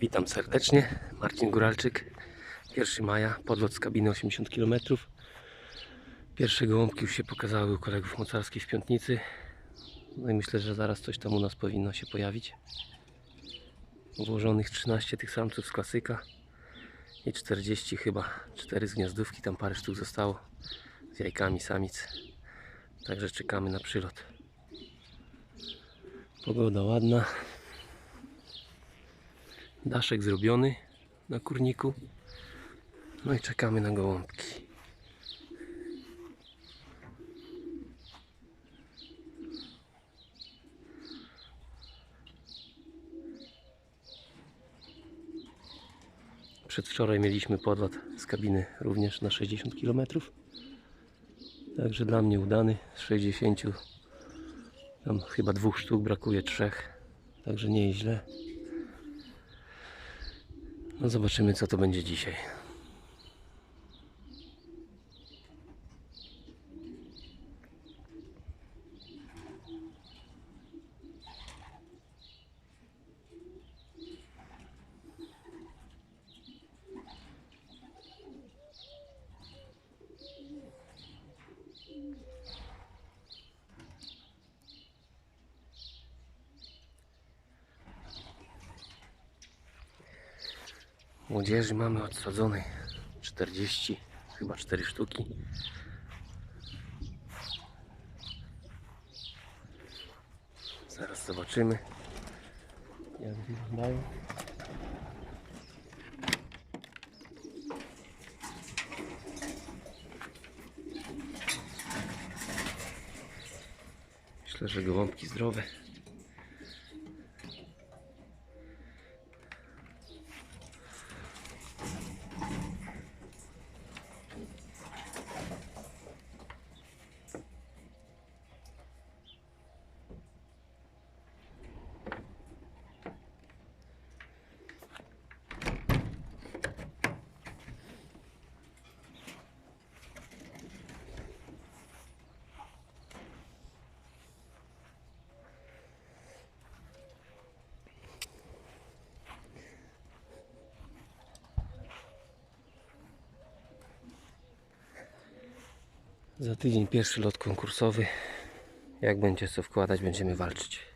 Witam serdecznie, Marcin Góralczyk 1 maja, podlot z kabiny 80 km Pierwsze gołąbki już się pokazały u kolegów mocarskich w Piątnicy. No i myślę, że zaraz coś tam u nas powinno się pojawić. Włożonych 13 tych samców z klasyka i 40 chyba, 4 z gniazdówki, tam parę sztuk zostało z jajkami samic. Także czekamy na przylot. Pogoda ładna Daszek zrobiony na kurniku. No i czekamy na gołąbki. Przedwczoraj mieliśmy podlot z kabiny również na 60 km. Także dla mnie udany z 60. Tam chyba dwóch sztuk brakuje, trzech. Także nie jest źle. No zobaczymy co to będzie dzisiaj. Młodzieży mamy odsadzonej 40, chyba 4 sztuki. Zaraz zobaczymy jak wyglądają. Myślę, że gołąbki zdrowe. Za tydzień pierwszy lot konkursowy. Jak będzie co wkładać, będziemy walczyć.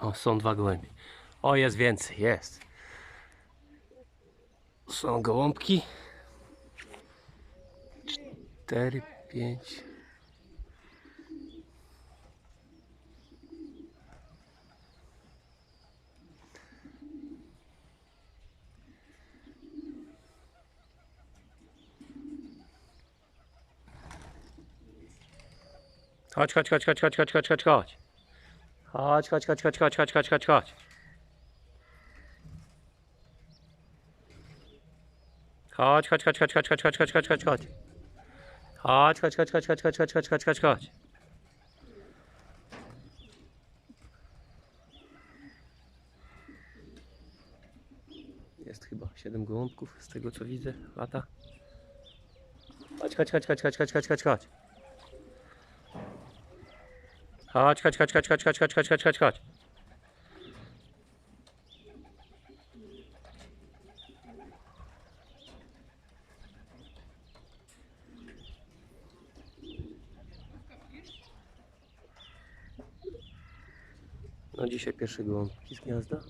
O, są dwa gołębie. O, jest więcej, jest. Są gołąbki. Cztery, pięć. Chodź, chodź, chodź, chodź, chodź, chodź, chodź, chodź, chodź. Chodź, chodź, chodź, chodź, chodź, chodź, chodź, chodź, chodź. Chodź, chodź, chodź, chodź, chodź, chodź, chodź, chodź, chodź, chodź, chodź. Chodź, chodź, chodź, chodź, chodź, chodź, chodź, chodź, chodź, chodź. Jest chyba 7 gołąbków z tego co widzę, lata. Chodź, chodź, chodź, chodź, chodź, chodź, chodź, chodź, chodź. Chodź, chodź, chodź, chodź, chodź, chodź, chodź, chodź, chodź, chodź, chodź. No dzisiaj pierwsze gołąbki z gniazda.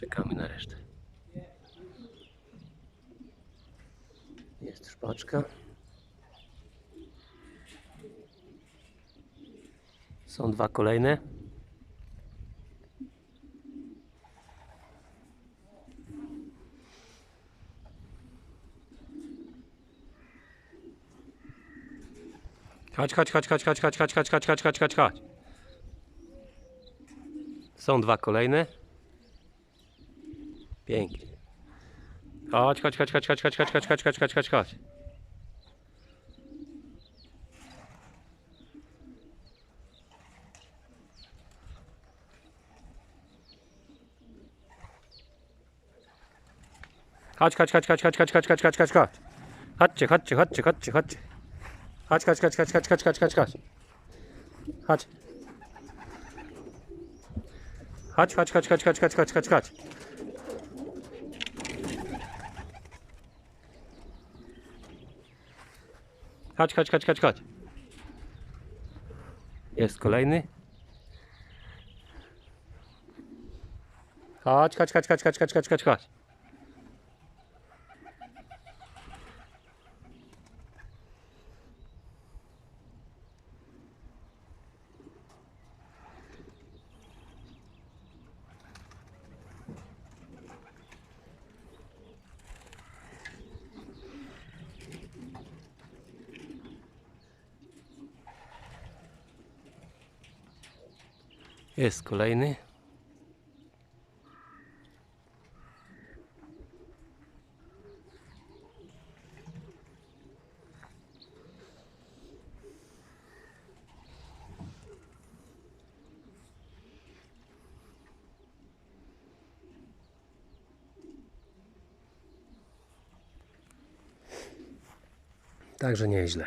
Czekamy na resztę. Jest szpaczka. Są dwa kolejne. Chodź, chodź, chodź, chodź, chodź, chodź, chodź, chodź, chodź, chodź, chodź, chodź, chodź. Są dwa kolejne. Pięknie. Chodź, chodź, chodź, chodź, chodź, chodź, chodź, chodź, chodź, chodź, chodź, chodź, chodź. Chodź, chodź, chodź, chodź, chodź, chodź, chodź, chodź, chodź, chodź, chodź. Chodźcie, chodźcie, chodźcie, chodźcie, chodźcie. Chodź, chodź, chodź, chodź, chodź, chodź, chodź, chodź, chodź. Chodź. Chodź, chodź, chodź, chodź, chodź, chodź, chodź, chodź, chodź. Chodź, chodź, chodź, chodź, chodź. Jest kolejny. Chodź, chodź, chodź, chodź, chodź, chodź, chodź, chodź, Jest kolejny. Także nieźle.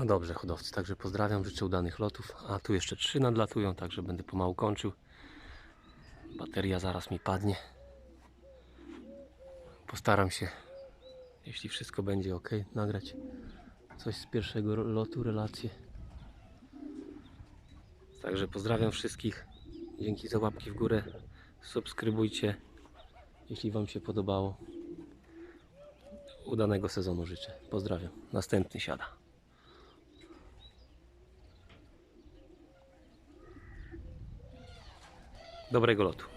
No dobrze, hodowcy, także pozdrawiam, życzę udanych lotów. A tu jeszcze trzy nadlatują, także będę pomału kończył. Bateria zaraz mi padnie. Postaram się, jeśli wszystko będzie ok, nagrać coś z pierwszego lotu, relację. Także pozdrawiam wszystkich. Dzięki za łapki w górę. Subskrybujcie, jeśli Wam się podobało. Udanego sezonu życzę. Pozdrawiam. Następny siada. Dobrego lotu.